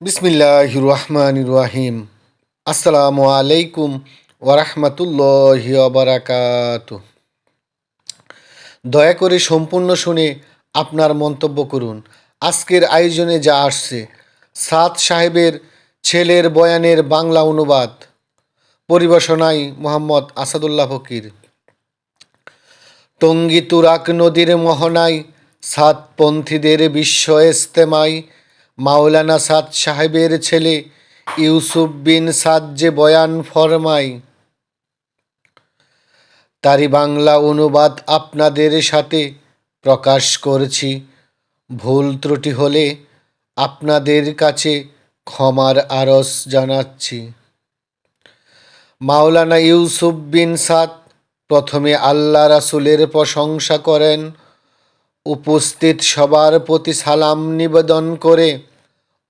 বিসমিল্লাহ রহমান রাহিম। আসসালামু আলাইকুম ওরহমতুল্লাহ বারাকাত দয়া করে সম্পূর্ণ শুনে আপনার মন্তব্য করুন। আজকের আয়োজনে যা আসছে, সাদ সাহেবের ছেলের বয়ানের বাংলা অনুবাদ। পরিবেশনায় মোহাম্মদ আসাদুল্লাহ ফকির। টঙ্গী তুরাক নদীর মোহনায় সাতপন্থীদের বিশ্ব ইস্তেমায় মাওলানা সাদ সাহেবের ছেলে ইউসুফ বিন সাদ যে বয়ান ফরমাই তারই বাংলা অনুবাদ আপনাদের সাথে প্রকাশ করছি। ভুল ত্রুটি হলে আপনাদের কাছে ক্ষমার আরস জানাচ্ছি। মাওলানা ইউসুফ বিন সাদ প্রথমে আল্লাহ রাসুলের প্রশংসা করেন, উপস্থিত সবার প্রতি সালাম নিবেদন করে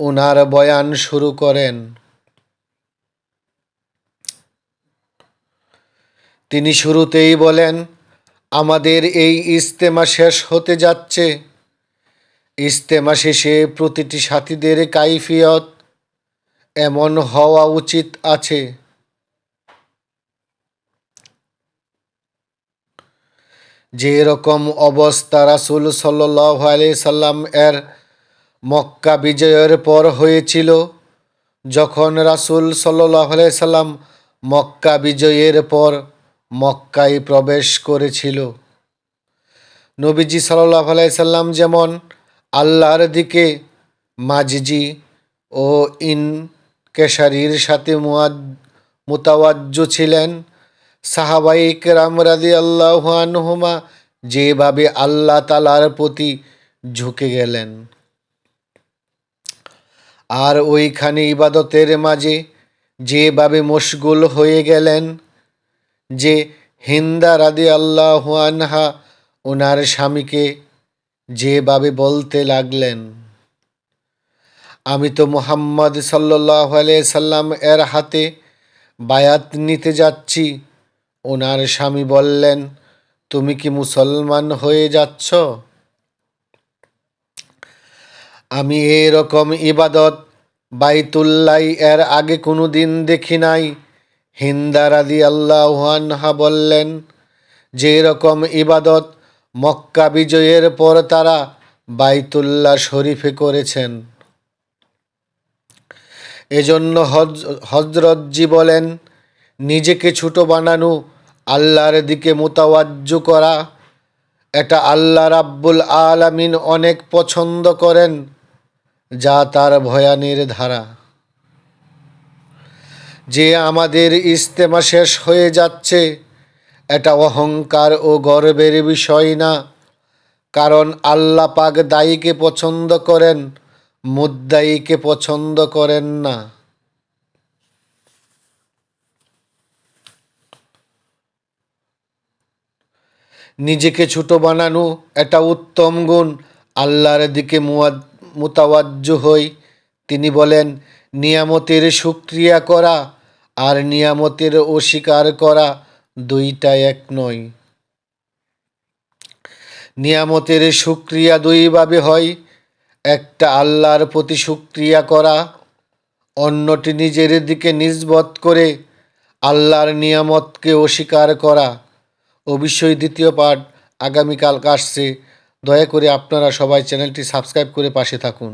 ওনার বয়ান শুরু করেন। তিনি শুরুতেই বলেন, আমাদের এই ইস্তেমা শেষ হতে যাচ্ছে। ইস্তেমা শেষে প্রতিটি সাথীদের কাইফিয়ত এমন হওয়া উচিত আছে। যে রকম অবস্থা রাসুল সাল্লাহ আলি সাল্লাম এর মক্কা বিজয়ের পর হয়েছিল, যখন রাসুল সাল্লাম মক্কা বিজয়ের পর মক্কায় প্রবেশ করেছিল। নবীজি সাল্লাহ সাল্লাম যেমন আল্লাহর দিকে মাজিজি ও ইন কেশারির সাথে মুতাওয়াজ্জ ছিলেন সাহাবাইক রামরাদি আল্লাহ আনহুমা যেভাবে আল্লাহ তালার প্রতি ঝুঁকে গেলেন। আর ওইখানে ইবাদতের মাঝে যেভাবে মশগুল হয়ে গেলেন, যে হিন্দা রাদি আল্লাহ আনহা ওনার স্বামীকে যেভাবে বলতে লাগলেন। আমি তো মুহাম্মদ সাল্লাহ সাল্লাম এর হাতে বায়াত নিতে যাচ্ছি। ওনার স্বামী বললেন, তুমি কি মুসলমান হয়ে যাচ্ছ? আমি এরকম ইবাদত বাইতুল্লাই এর আগে কোনো দিন দেখি নাই। হিন্দার আদি আল্লাহানহা বললেন, যে রকম ইবাদত মক্কা বিজয়ের পর তারা বাইতুল্লাহ শরীফে করেছেন। এজন্য হজ, হজরতজি বলেন, নিজেকে ছোট বানানো, আল্লাহর দিকে মোতাবাজ্য করা। এটা আল্লাহ রাব্বুল আলামিন অনেক পছন্দ করেন। যা তার ভয়ানের ধারা। যে আমাদের ইস্তেমা শেষ হয়ে যাচ্ছে, এটা অহংকার ও গর্বের বিষয় না। কারণ আল্লাহ পাক দায়ীকে পছন্দ করেন মুদ্দায়ীকে পছন্দ করেন না। নিজেকে ছোট বানানো, এটা উত্তম গুণ। আল্লাহর দিকে মোতাবাজ্য হই। তিনি বলেন, নিয়ামতের সুক্রিয়া করা আর নিয়ামতের অস্বীকার করা দুইটা এক নয়। নিয়ামতের সুক্রিয়া দুইভাবে হয়, একটা আল্লাহর প্রতি সুক্রিয়া করা, অন্যটি নিজের দিকে নিজবত করে আল্লাহর নিয়ামতকে অস্বীকার করা। অবশ্যই দ্বিতীয় পাঠ আগামীকাল আসছে। দয়া করে আপনারা সবাই চ্যানেলটি সাবস্ক্রাইব করে পাশে থাকুন।